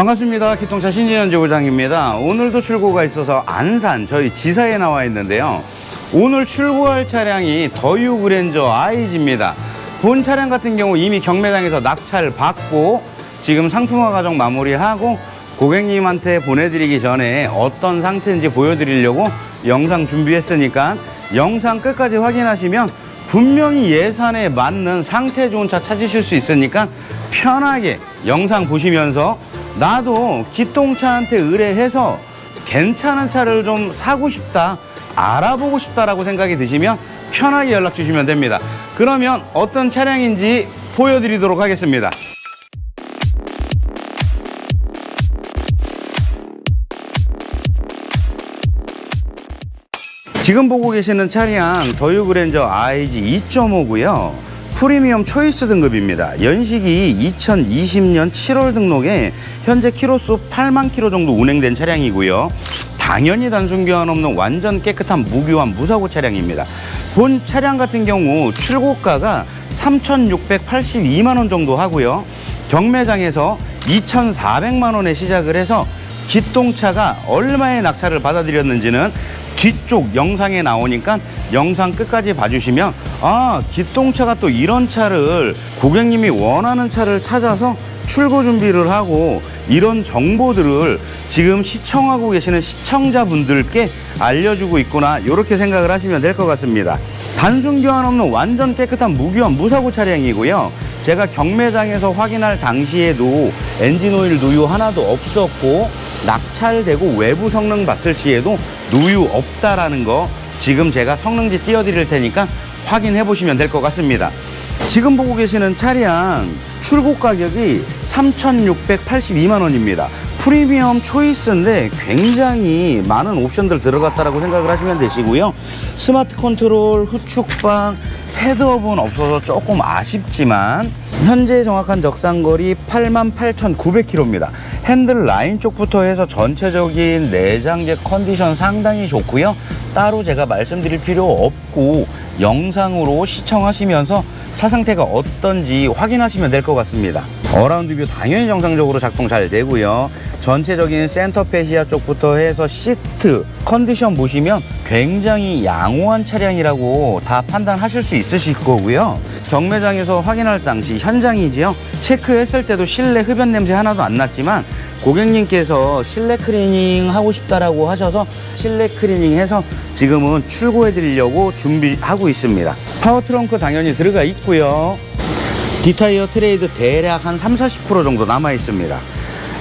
반갑습니다. 기통차 신진현 지부장입니다. 오늘도 출고가 있어서 안산 저희 지사에 나와 있는데요. 오늘 출고할 차량이 더유 그랜저 IG입니다. 본 차량 같은 경우 이미 경매장에서 낙찰 받고 지금 상품화 과정 마무리하고 고객님한테 보내드리기 전에 어떤 상태인지 보여드리려고 영상 준비했으니까 영상 끝까지 확인하시면 분명히 예산에 맞는 상태 좋은 차 찾으실 수 있으니까 편하게 영상 보시면서 나도 기똥차한테 의뢰해서 괜찮은 차를 좀 사고 싶다, 알아보고 싶다라고 생각이 드시면 편하게 연락 주시면 됩니다. 그러면 어떤 차량인지 보여드리도록 하겠습니다. 지금 보고 계시는 차량 더유 그랜저 IG 2.5고요. 프리미엄 초이스 등급입니다. 연식이 2020년 7월 등록에 현재 키로수 8만 킬로 정도 운행된 차량이고요. 당연히 단순 교환 없는 완전 깨끗한 무교환 무사고 차량입니다. 본 차량 같은 경우 출고가가 3,682만 원 정도 하고요. 경매장에서 2,400만 원에 시작을 해서 기똥차가 얼마의 낙찰을 받아들였는지는 뒤쪽 영상에 나오니까 영상 끝까지 봐주시면 아 기똥차가 또 이런 차를 고객님이 원하는 차를 찾아서 출고 준비를 하고 이런 정보들을 지금 시청하고 계시는 시청자분들께 알려주고 있구나 이렇게 생각을 하시면 될 것 같습니다. 단순 교환 없는 완전 깨끗한 무교환 무사고 차량이고요. 제가 경매장에서 확인할 당시에도 엔진 오일 누유 하나도 없었고 낙찰되고 외부 성능 봤을 시에도 누유 없다라는 거 지금 제가 성능지 띄워드릴 테니까 확인해 보시면 될 것 같습니다. 지금 보고 계시는 차량 출고 가격이 3,682만 원입니다. 프리미엄 초이스인데 굉장히 많은 옵션들 들어갔다라고 생각을 하시면 되시고요. 스마트 컨트롤, 후축방, 헤드업은 없어서 조금 아쉽지만 현재 정확한 적상거리 88,900km입니다. 핸들 라인 쪽부터 해서 전체적인 내장재 컨디션 상당히 좋고요. 따로 제가 말씀드릴 필요 없고 영상으로 시청하시면서 차 상태가 어떤지 확인하시면 될 것 같습니다. 어라운드 뷰 당연히 정상적으로 작동 잘 되고요. 전체적인 센터 페시아 쪽부터 해서 시트 컨디션 보시면 굉장히 양호한 차량이라고 다 판단하실 수 있으실 거고요. 경매장에서 확인할 당시 현장이지요. 체크했을 때도 실내 흡연 냄새 하나도 안 났지만 고객님께서 실내 클리닝 하고 싶다라고 하셔서 실내 클리닝 해서 지금은 출고해 드리려고 준비하고 있습니다. 파워 트렁크 당연히 들어가 있고요. 디타이어 트레이드 대략 한 3, 40% 정도 남아 있습니다.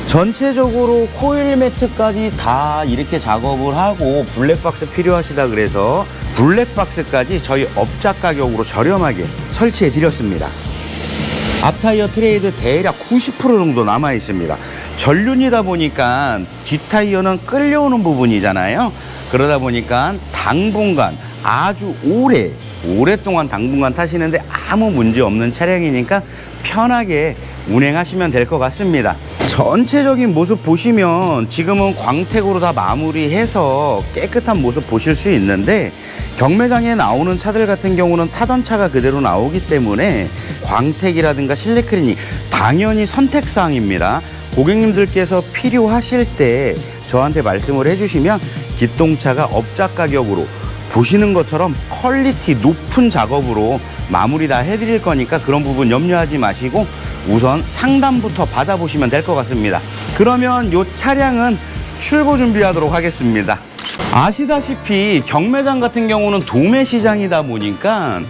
전체적으로 코일 매트까지 다 이렇게 작업을 하고 블랙박스 필요하시다 그래서 블랙박스까지 저희 업자 가격으로 저렴하게 설치해 드렸습니다. 앞타이어 트레이드 대략 90% 정도 남아 있습니다. 전륜이다 보니까 뒷타이어는 끌려오는 부분이잖아요. 그러다 보니까 당분간 아주 오래 오랫동안 당분간 타시는데 아무 문제 없는 차량이니까 편하게 운행하시면 될 것 같습니다. 전체적인 모습 보시면 지금은 광택으로 다 마무리해서 깨끗한 모습 보실 수 있는데 경매장에 나오는 차들 같은 경우는 타던 차가 그대로 나오기 때문에 광택이라든가 실내 클리닝 당연히 선택사항입니다. 고객님들께서 필요하실 때 저한테 말씀을 해주시면 기똥차가 업자 가격으로 보시는 것처럼 퀄리티 높은 작업으로 마무리 다 해드릴 거니까 그런 부분 염려하지 마시고 우선 상담부터 받아보시면 될 것 같습니다. 그러면 이 차량은 출고 준비하도록 하겠습니다. 아시다시피 경매장 같은 경우는 도매 시장이다 보니까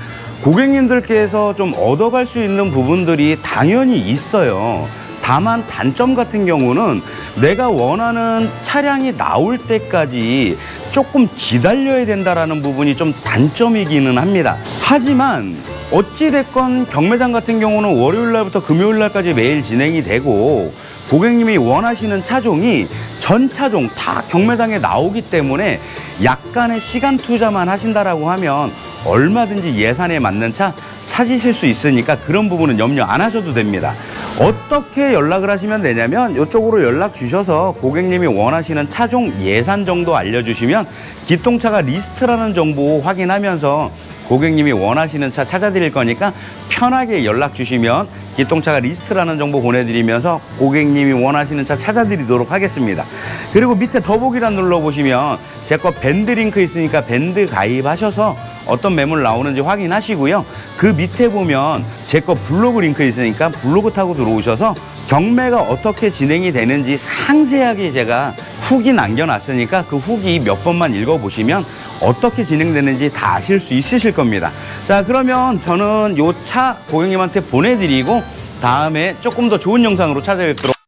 고객님들께서 좀 얻어갈 수 있는 부분들이 당연히 있어요. 다만 단점 같은 경우는 내가 원하는 차량이 나올 때까지 조금 기다려야 된다라는 부분이 좀 단점이기는 합니다. 하지만 어찌됐건 경매장 같은 경우는 월요일 날부터 금요일 날까지 매일 진행이 되고 고객님이 원하시는 차종이 전 차종 다 경매장에 나오기 때문에 약간의 시간 투자만 하신다라고 하면 얼마든지 예산에 맞는 차 찾으실 수 있으니까 그런 부분은 염려 안 하셔도 됩니다. 어떻게 연락을 하시면 되냐면 이쪽으로 연락 주셔서 고객님이 원하시는 차종 예산 정도 알려주시면 기통차가 리스트라는 정보 확인하면서 고객님이 원하시는 차 찾아드릴 거니까 편하게 연락 주시면 기똥차가 리스트라는 정보 보내드리면서 고객님이 원하시는 차 찾아드리도록 하겠습니다. 그리고 밑에 더보기란 눌러보시면 제 거 밴드 링크 있으니까 밴드 가입하셔서 어떤 매물 나오는지 확인하시고요. 그 밑에 보면 제 거 블로그 링크 있으니까 블로그 타고 들어오셔서 경매가 어떻게 진행이 되는지 상세하게 제가 후기 남겨놨으니까 그 후기 몇 번만 읽어보시면 어떻게 진행되는지 다 아실 수 있으실 겁니다. 자, 그러면 저는 요 차 고객님한테 보내드리고 다음에 조금 더 좋은 영상으로 찾아뵙도록